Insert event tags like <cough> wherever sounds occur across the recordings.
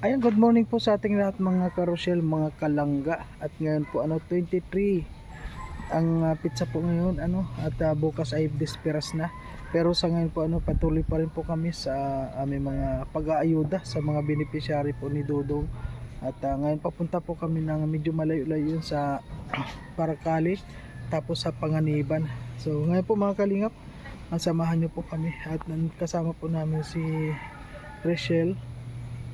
Ayan, good morning po sa ating lahat mga karosyel, mga kalangga. At ngayon po ano 23 ang ah, pizza po ngayon ano at ah, bukas ay bisperas na. Pero sa ngayon po ano patuloy pa rin po kami sa aming mga pag-aayuda sa mga beneficiary po ni Dudong. At ah, ngayon papunta po kami ng medyo malayo-layo sa <clears throat> Paracali tapos sa Panganiban. So ngayon po mga kalingap, ah, samahan niyo po kami at kasama po namin si Rachel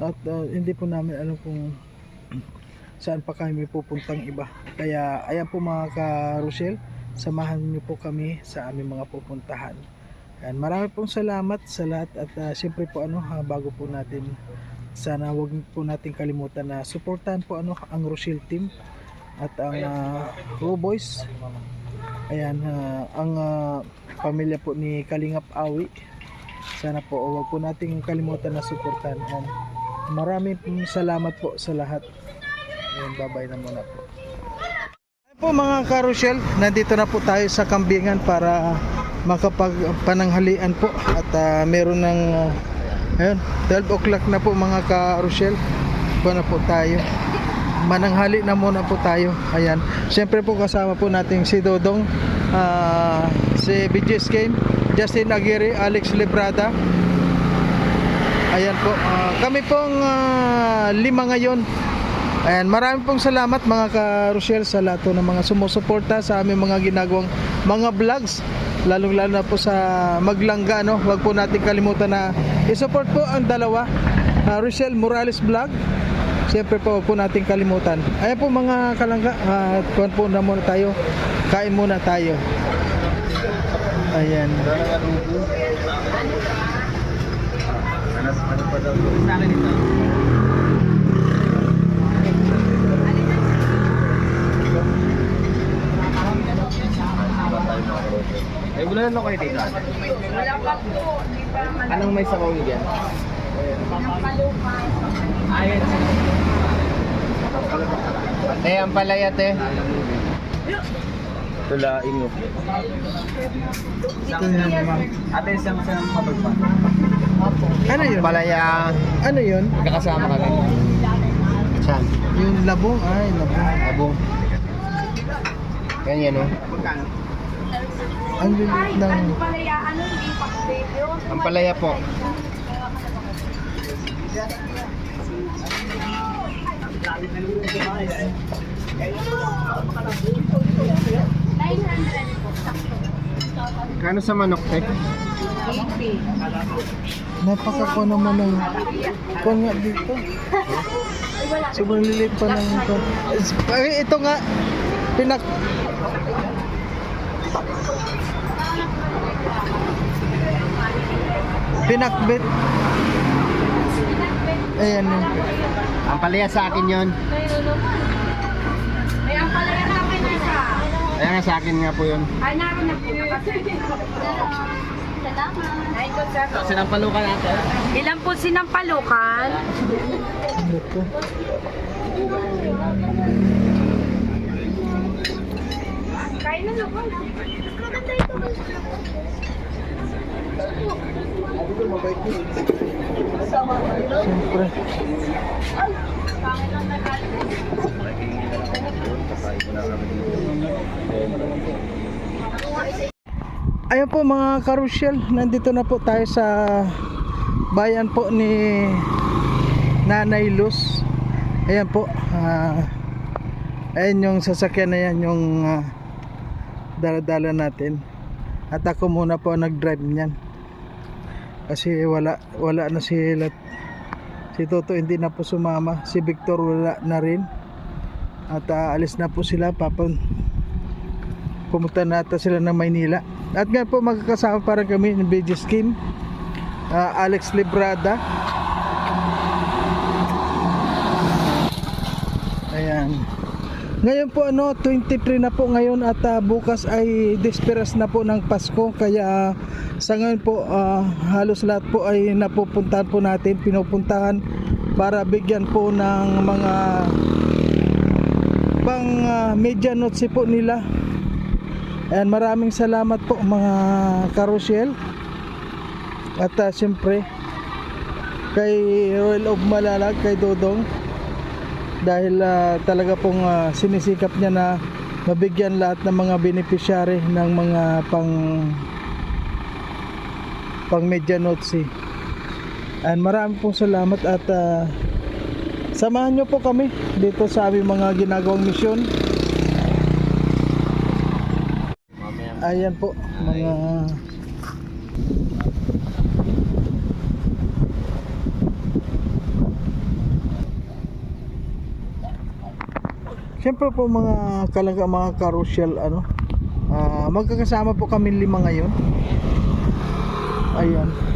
at uh, hindi po namin alam kung saan pa kami pupuntang iba. Kaya ayan po mga ka-Rochelle samahan niyo po kami sa aming mga pupuntahan. Ayan, marami pong salamat sa lahat at uh, siyempre po ano ha, bago po natin sana wag po natin kalimutan na suportahan po ano ang Rochelle team at ang uh, Raw Boys. Ayan ah, ang ah, pamilya po ni Kalingap Awi. Sana po wag po nating kalimutan na suportahan. Ayan. Maraming salamat po sa lahat. Ayun, babay na muna po. Ayun po mga karusyel, nandito na po tayo sa kambingan para makapagpananghalian po at ah, meron ng ah, ayun, 12 o'clock na po mga karusyel. Po na po tayo. Mananghali na muna po tayo. Ayan. Siyempre po kasama po natin si Dodong, ah, si BGS Game, Justin Aguirre, Alex Librada, Ayan po. ah, kami pong ah, lima ngayon. Ayan, marami pong salamat mga ka-Rochelle sa lahat ng mga sumusuporta sa aming mga ginagawang mga vlogs. Lalong lalo na po sa Maglangga, no? Huwag po natin kalimutan na i-support po ang dalawa. ah, Rochelle Morales Vlog. Siyempre po, po natin kalimutan. Ayan po mga kalangga, kuhan po na muna tayo. Kain muna tayo. Ayan. Eh, bulan na kayo dito. Wala pa po. Pa. Anong may sabaw niyo dyan? Pinampalukan. Ayun. Eh, ang palaya, te. Tulain mo. Tingnan mo, ma'am. Ate, mabagpa. Ano yun? Palaya. Ano yun? Kakasama kami. Saan? Yung labong? Ay, labong. Abong. Yan yan, oh. Ang lilit ng... ano pala yan? Ano hindi pa video? Ang palaya po. Kano sa manok, te? Eighty. Napaka naman ng... Kung nga dito. Sobrang lilit pa ng... Ay, ito nga. Pinak... Pinakbit. Ayan yun. Ang palaya sa akin yon. Ay, ang palaya namin na isa. Kaya nga sa akin nga po yun. Ay, naroon na po. <laughs> Salamat. Sinampalukan natin. Ilan po sinampalukan? Kain na naman. Maganda ito. Siyempre. Ayun po mga karusyel, nandito na po tayo sa bayan po ni Nanay Luz. Ayan po. ah, ayan yung sasakyan na yan, yung ah, daladala natin. At ako muna po nag-drive niyan. Kasi wala wala na si si Toto hindi na po sumama. Si Victor wala na rin. At ah, alis na po sila papun pumunta na ata sila ng Maynila. At nga po magkakasama para kami ng BG Skin, ah, Alex Librada. Ayan. Ngayon po ano, 23 na po ngayon at ah, bukas ay desperas na po ng Pasko kaya ah, sa ngayon po ah, halos lahat po ay napupuntahan po natin, pinupuntahan para bigyan po ng mga pang uh, media notes po nila Ayan, maraming salamat po mga karusyel. At uh, siyempre, kay Royal of Malalag, kay Dodong. Dahil ah, talaga pong ah, sinisikap niya na mabigyan lahat ng mga beneficiary ng mga pang pang media notes eh. And marami pong salamat at ah, samahan nyo po kami dito sa aming mga ginagawang misyon. Ayan po, mga Siyempre po mga kalaga mga carousel ano. ah, magkakasama po kami lima ngayon. Ayan.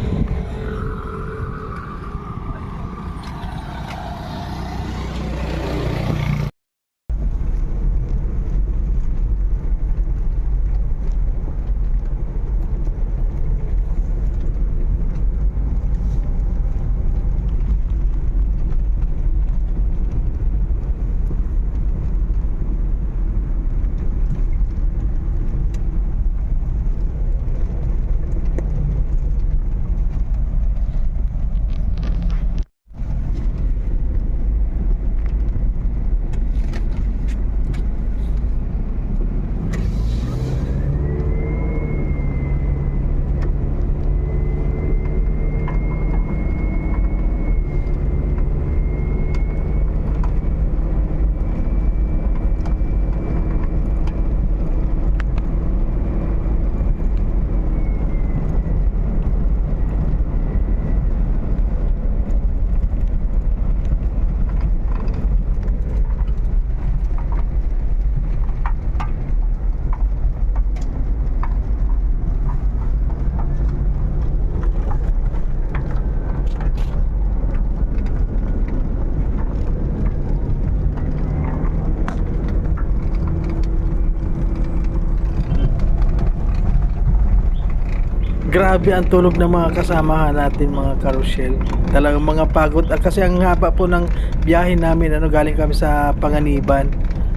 Grabe ang tulog ng mga kasamahan natin mga carousel. Talagang mga pagod kasi ang haba po ng biyahe namin ano galing kami sa Panganiban.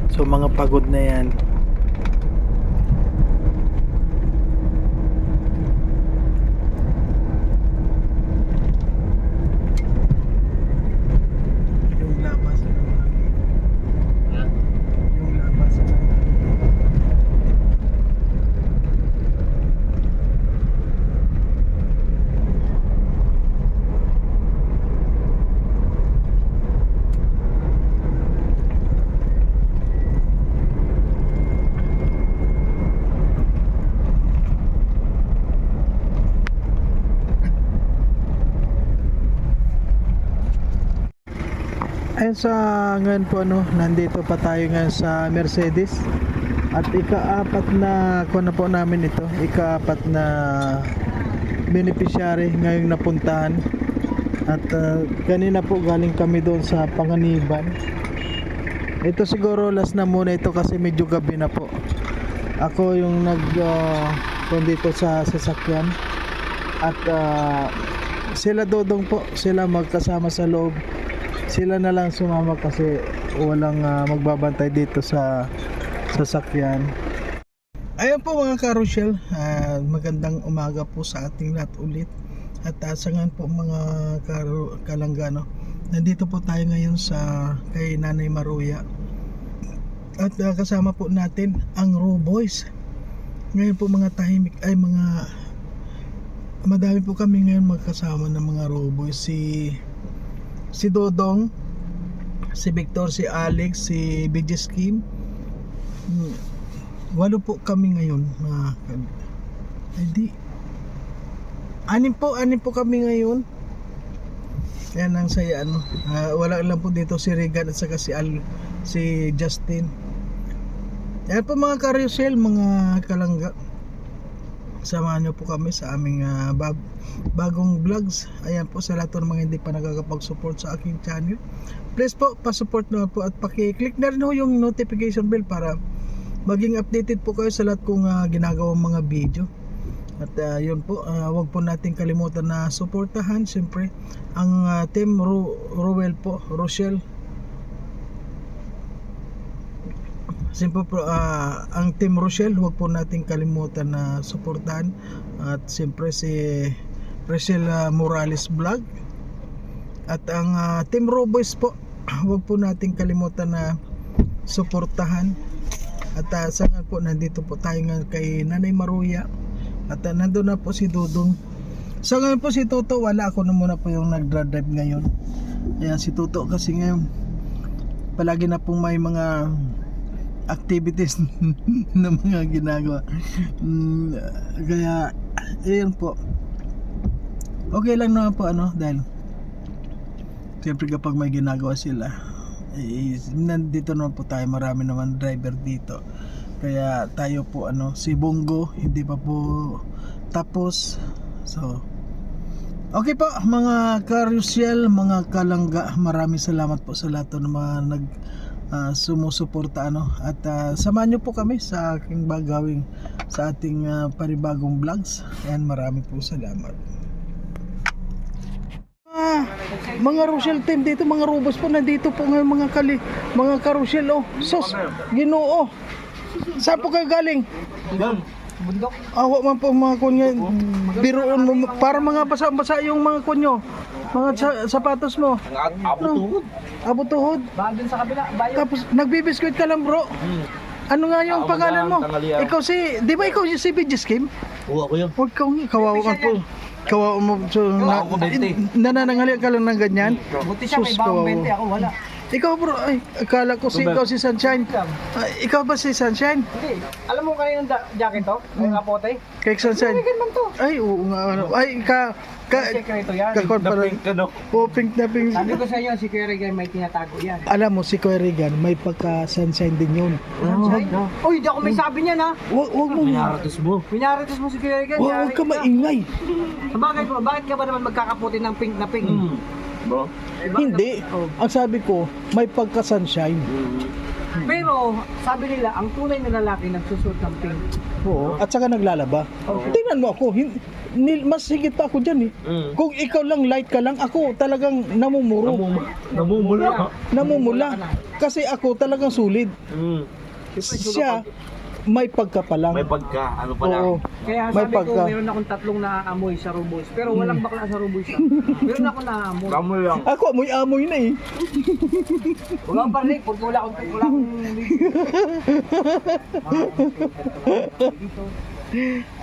So mga pagod na 'yan. Yung labas Yung labas Ayun sa ngayon po ano, nandito pa tayo ngayon sa Mercedes. At ikaapat na ko na po namin ito, ikaapat na beneficiary ngayong napuntahan. At ah, kanina po galing kami doon sa Panganiban. Ito siguro last na muna ito kasi medyo gabi na po. Ako yung nag uh, dito sa sasakyan. At ah, sila dodong po sila magkasama sa loob sila na lang sumama kasi walang ah, magbabantay dito sa sasakyan. Ayun po mga carousel, ah, magandang umaga po sa ating lahat ulit. At uh, sa ngayon po mga karo, kalanggano, nandito po tayo ngayon sa kay Nanay Maruya. At ah, kasama po natin ang Raw Boys. Ngayon po mga tahimik ay mga madami po kami ngayon magkasama ng mga Raw Boys. Si si Dodong, si Victor, si Alex, si BJ Kim. Hmm, Walo po kami ngayon mga Hindi. Anim po, anim po kami ngayon. Yan ang saya ano. Ah, wala lang po dito si Regan at saka si Al, si Justin. Yan po mga carousel, mga kalangga. Samahan niyo po kami sa aming ah, bag- bagong vlogs. Ayan po sa lahat ng mga hindi pa nakakapag-support sa aking channel. Please po, pa-support naman po at paki-click na rin ho yung notification bell para maging updated po kayo sa lahat kong ah, ginagawang mga video. At ah, yun po, ah, wag po natin kalimutan na suportahan siyempre ang ah, team Ro Rowell po, Rochelle. Siyempre po, ah, ang team Rochelle, wag po natin kalimutan na suportahan at siyempre si Rochelle ah, Morales Vlog At ang ah, Team Roboys po, <clears throat> huwag po nating kalimutan na suportahan. At uh, sa ngayon po, nandito po tayo ngayon kay Nanay Maruya. At uh, nandun na po si Dudong. Sa ngayon po si Toto, wala ako na muna po yung nagdra-drive ngayon. Kaya si Toto kasi ngayon, palagi na pong may mga activities <laughs> na mga ginagawa. Mm, kaya, ayun po. Okay lang naman po ano, dahil siyempre kapag may ginagawa sila, eh, nandito naman po tayo, marami naman driver dito. Kaya tayo po ano, si Bongo, hindi pa po tapos. So, Okay po mga karusyel, mga kalangga, maraming salamat po sa lahat ng mga nag ah, sumusuporta ano at ah, samahan niyo po kami sa aking bagawing sa ating ah, panibagong vlogs and maraming po salamat. Ah, mga Rochelle team dito, mga robos po nandito po ngayon mga kali, mga karusyel oh. Sus, Ginoo. Saan po kayo galing? Bundok. Awa man po mga kunya, biroon mo, para mga basa-basa yung mga kunyo, mga sa- sapatos mo. Abo tuhod. Abo tuhod. Baka dun sa kabila, bayo. Tapos nagbibiskuit ka lang bro. Ano nga yung Ako pangalan mo? tanghalian. Ikaw si, di ba ikaw si BG Scheme? Oo, ako yun. Huwag kang kawawa ka po. Kawawa mo. So, na, Kawawa ko, 20. nananangalian ka lang ng ganyan. Buti siya, may Sus, bawang kawawa. 20, ako wala. Ikaw bro, ay, akala ko si, ikaw si Sunshine. Ay, ikaw ba si Sunshine? Hindi. Alam mo kanina yung jacket to? Yung kapote? Kay Sunshine? man to. Ay, oo nga. ano. Ay, ka, ka, Sekreto yan. kakon pa rin. Oh, pink na pink. Sabi ko sa inyo, si Kuya Regan may tinatago yan. Alam mo, si Kuya Regan, may pagka-sunshine din yun. Uy, di ako may sabi niyan ha. Huwag, huwag mo. mo. Pinaratos mo si Kuya Regan. Huwag, ka maingay. Bakit po? Bakit ka ba naman magkakaputi ng pink na pink? Bro? Hindi. Ang sabi ko, may pagka-sunshine. Pero, sabi nila, ang tunay na lalaki nagsusuot ng pink. Oo. At saka naglalaba. Tingnan mo ako, hin- nil, mas higit pa ako dyan eh. Kung ikaw lang light ka lang, ako talagang namumuro. Namumula. Namumula. Kasi ako talagang solid. Siya, may pagka pa lang. May pagka, ano pa lang. Oo. Kaya May sabi pagka. ko, meron akong tatlong naaamoy sa Ruboys. Pero walang bakla sa Ruboys. ah. meron ako naaamoy. Kamoy lang. Ako, amoy-amoy na eh. <laughs> Wala akong parinig. Pag wala akong wala akong <laughs>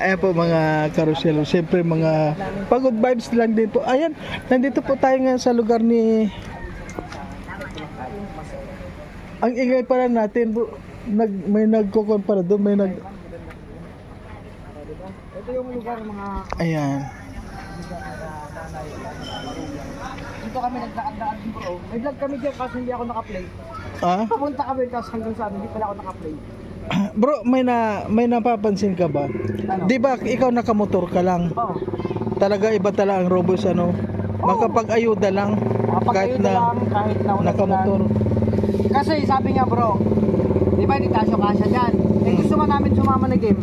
Ayan po mga karuselo. Siyempre mga pagod vibes lang din po. Ayan, nandito po tayo ngayon sa lugar ni... Ang ingay pala natin bro. Nag, may nagkukon para doon. May nag... Ito yung lugar mga... Ayan. Dito kami nagdaan-daan din bro. May vlog kami dyan kasi hindi ako nakaplay. Ah? Papunta kami tapos hanggang sa amin, hindi pala ako nakaplay. <clears throat> Bro, may na may napapansin ka ba? 'Di ba ikaw nakamotor ka lang? Oo. Talaga iba talaga ang robos ano. Makapag-ayuda lang kahit na lang, kahit na nakamotor. Kasi sabi nga bro, di ba hindi kasyo kasya dyan? Eh gusto nga namin sumama na game.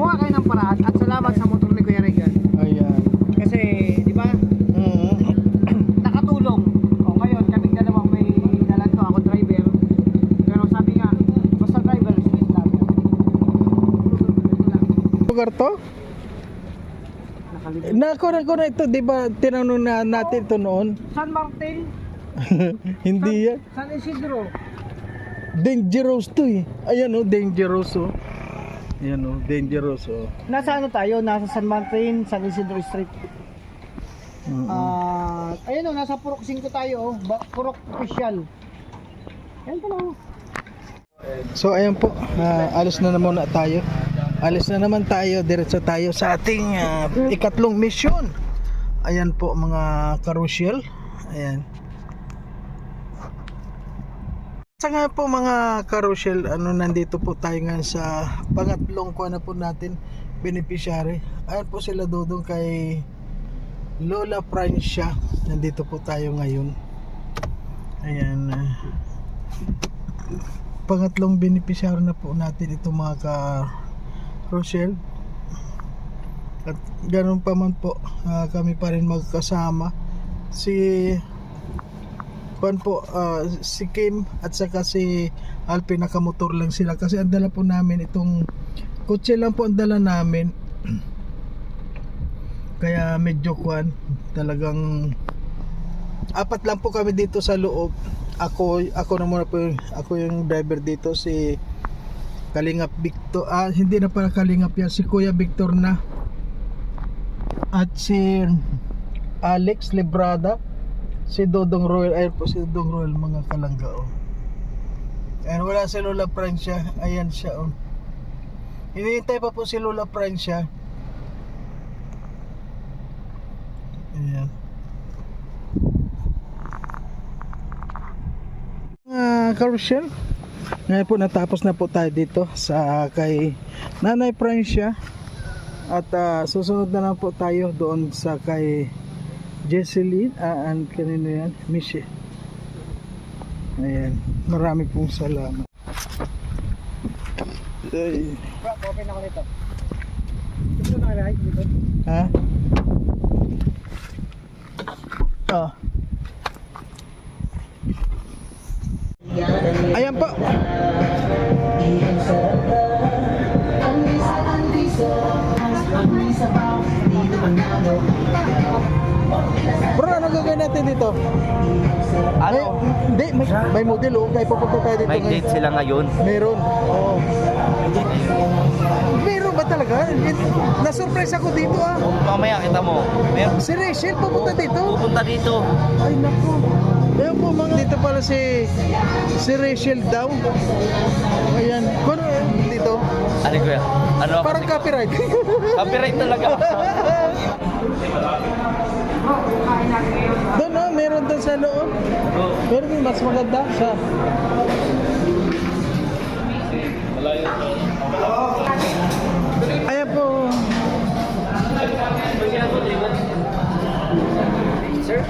Gumawa kayo ng paraan at salamat sa motor ni Kuya Regan. Ayan. Kasi, di ba, Mm. nakatulong. O ngayon, kaming dalawang may dalan ko, ako driver. Pero sabi nga, basta driver, speed lang. Lugar to? Na ko na ito, 'di ba? Tinanong na natin ito noon. <laughs> San Martin, Hindi yan. San Isidro. Dangerous to eh. Ayan oh, dangerous oh. Ayan oh, dangerous oh. Nasa ano tayo? Nasa San Martin, San Isidro Street. Mm. Ah, ayun o, nasa Purok 5 tayo, oh. Purok Official. Ayan pa lang. oh. So ayan po, ah, alis na naman na tayo. Alis na naman tayo, diretso tayo sa ating ah, ikatlong mission. Ayan po mga karusyel. Ayan. Sa nga po mga karusyel, ano nandito po tayo ngayon sa pangatlong kuha na po natin beneficiary. Ayan po sila dudong kay Lola Francia. Nandito po tayo ngayon. Ayan. ah pangatlong beneficiary na po natin ito mga ka Rochelle at ganun pa man po ah, kami pa rin magkasama si Juan po ah, si Kim at saka si Alpi nakamotor lang sila kasi ang dala po namin itong kotse lang po ang dala namin <clears throat> kaya medyo kwan talagang apat lang po kami dito sa loob. Ako ako na muna po yung, ako yung driver dito si Kalingap Victor. Ah, hindi na pala Kalingap yan. Si Kuya Victor na. At si Alex Librada. Si Dodong Royal. Ayun po si Dodong Royal mga kalangga. Oh. Ayan, wala si Lola Francia. Ayan siya. Oh. Hinihintay pa po si Lola Francia. Ayan. Ah, Carousel. Ngayon po natapos na po tayo dito sa kay Nanay Francia. At ah, susunod na lang po tayo doon sa kay Jesseline. Ah, and kanino yan? Mishi. Ayan. Marami pong salamat. Ay. Bro, open ako nito. Gusto na kaya dito? Ha? Oh. Ayan po. Ano gagawin natin dito? Ano? May, hindi, may, may model oh. Kaya pupunta tayo dito. May date sila ngayon. Meron. Oo. Meron ba talaga? Na-surprise ako dito ah. Mamaya kita mo. Meron Si Rachel pupunta dito. pupunta dito. Ay naku. Ayan po mga dito pala si si Rachel daw. Ayan. Kung dito, Ano ko yan? Ano ako? parang copyright. Copyright talaga. <laughs> doon oh, meron doon sa loob. Pero din mas maganda sa Ayan po. Sir?